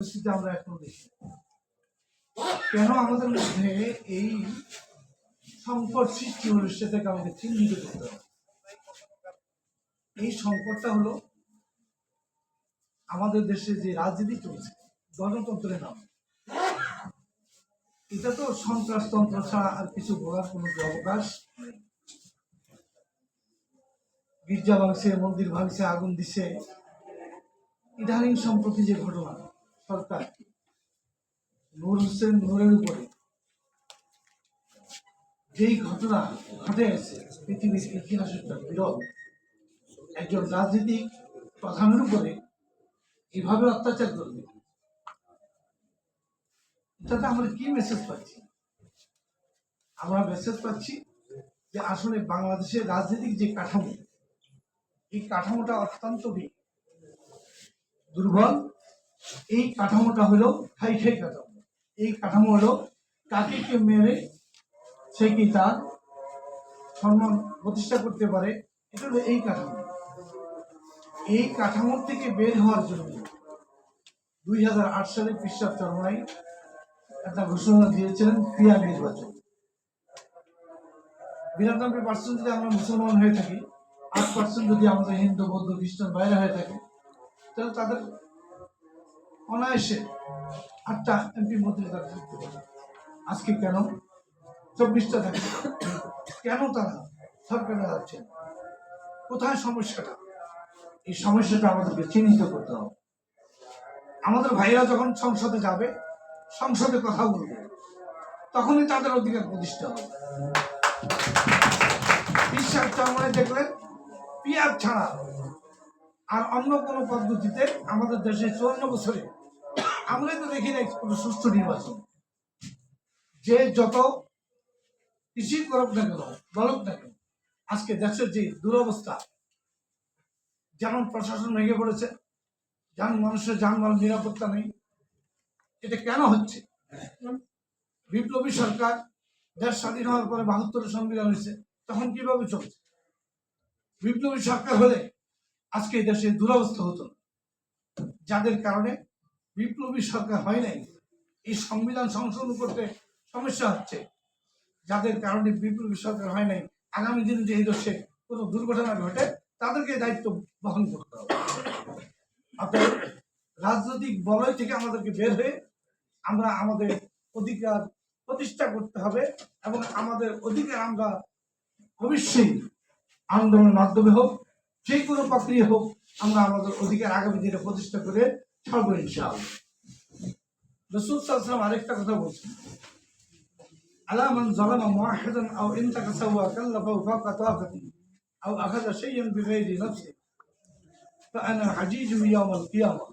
পরিস্থিতি আমরা এখন দেখি কেন আমাদের মধ্যে এই সংকট সৃষ্টি হলো সেটাকে আমাদের চিহ্নিত করতে হবে। এই সংকটটা হলো আমাদের দেশে যে রাজনীতি চলছে, গণতন্ত্রের নাম। এটা তো সন্ত্রাসতন্ত্র ছাড়া আর কিছু বলার কোনো অবকাশ গির্জা ভাঙছে, মন্দির ভাঙছে, আগুন দিছে। ইদানিং সম্প্রতি যে ঘটনা সরকার। নূর হোসেন নূরের উপরে। যেই ঘটনা ঘটে গেছে পৃথিবীর ইতিহাসে একটা বিরল। একজন রাজনীতিক প্রধানের উপরে এভাবে অত্যাচার করবে? তাতে আমরা কি মেসেজ পাচ্ছি? আমরা মেসেজ পাচ্ছি যে আসলে বাংলাদেশের রাজনৈতিক যে কাঠামো, এই কাঠামোটা অত্যন্ত দুর্বল এই কাঠামোটা হলো খাই কাঠামো। এই কাঠামো হলো কাকে কে মেরে সে কি তার সম্মান প্রতিষ্ঠা করতে পারে? এটা হলো এই কাঠামো। এই কাঠামোর থেকে বের হওয়ার জন্য দুই হাজার আট সালে পিসাব চরমাই একটা ঘোষণা দিয়েছিলেন ক্রিয়া নির্বাচন। বিরানব্বই পার্সেন্ট যদি আমরা মুসলমান হয়ে থাকি, আট পার্সেন্ট যদি আমাদের হিন্দু, বৌদ্ধ, খ্রিস্টান বাইরে হয়ে থাকে, তাহলে তাদের অনায়াসে আটটা এমপি মন্ত্রী তারা থাকতে পারে। আজকে কেন? চব্বিশটা থাকে কেন তারা সরকারে যাচ্ছে না? কোথায় সমস্যাটা? এই সমস্যাটা আমাদেরকে চিহ্নিত করতে হবে। আমাদের ভাইরা যখন সংসদে যাবে, সংসদে কথা বলবে, তখনই তাদের অধিকার প্রতিষ্ঠা হবে। বিশ্বাস দেখলেন পিয়াজ ছাড়া আর অন্য কোনো পদ্ধতিতে আমাদের দেশে চুয়ান্ন বছরে আমরা তো দেখি নাই কোনো সুষ্ঠু নির্বাচন। যে যত কৃষি করুক না কেন, বলুক না কেন, আজকে দেশের যে দুরবস্থা, যেমন প্রশাসন ভেঙে পড়েছে যান মানুষের যানবাহন নিরাপত্তা নেই, এটা কেন হচ্ছে? বিপ্লবী সরকার দেশ স্বাধীন হওয়ার পরে বাহাত্তর সংবিধান হয়েছে, তখন কীভাবে চলছে? বিপ্লবী সরকার হলে আজকে দেশে দুরবস্থা হতো না। যাদের কারণে বিপ্লবী সরকার হয় নাই। এই সংবিধান সংশোধন করতে সমস্যা হচ্ছে। যাদের কারণে বিপ্লবী সরকার হয় নাই, আগামী দিনে যে এই কোনো দুর্ঘটনা ঘটে, তাদেরকে দায়িত্ব বহন করতে হবে। অর্থাৎ রাজনৈতিক বলয় থেকে আমাদেরকে বের হয়ে আমরা আমাদের অধিকার প্রতিষ্ঠা করতে হবে এবং আমাদের অধিকার আমরা অবশ্যই আন্দোলনের মাধ্যমে হোক, যে কোনো প্রক্রিয়া হোক, আমরা আমাদের অধিকার আগামী দিনে প্রতিষ্ঠা করে ছাড়বো ইনশাআল্লাহ রসুল সাল্লাম আরেকটা কথা বলছেন আলা মান জালামা মুআহিদান আও ইনতাকাসা ওয়া কাল্লাফাহু ফাওকা তাকাতি আও আখাযা শাইয়ান বিগাইরি নাফসি فأنا حجيج يوم القيامة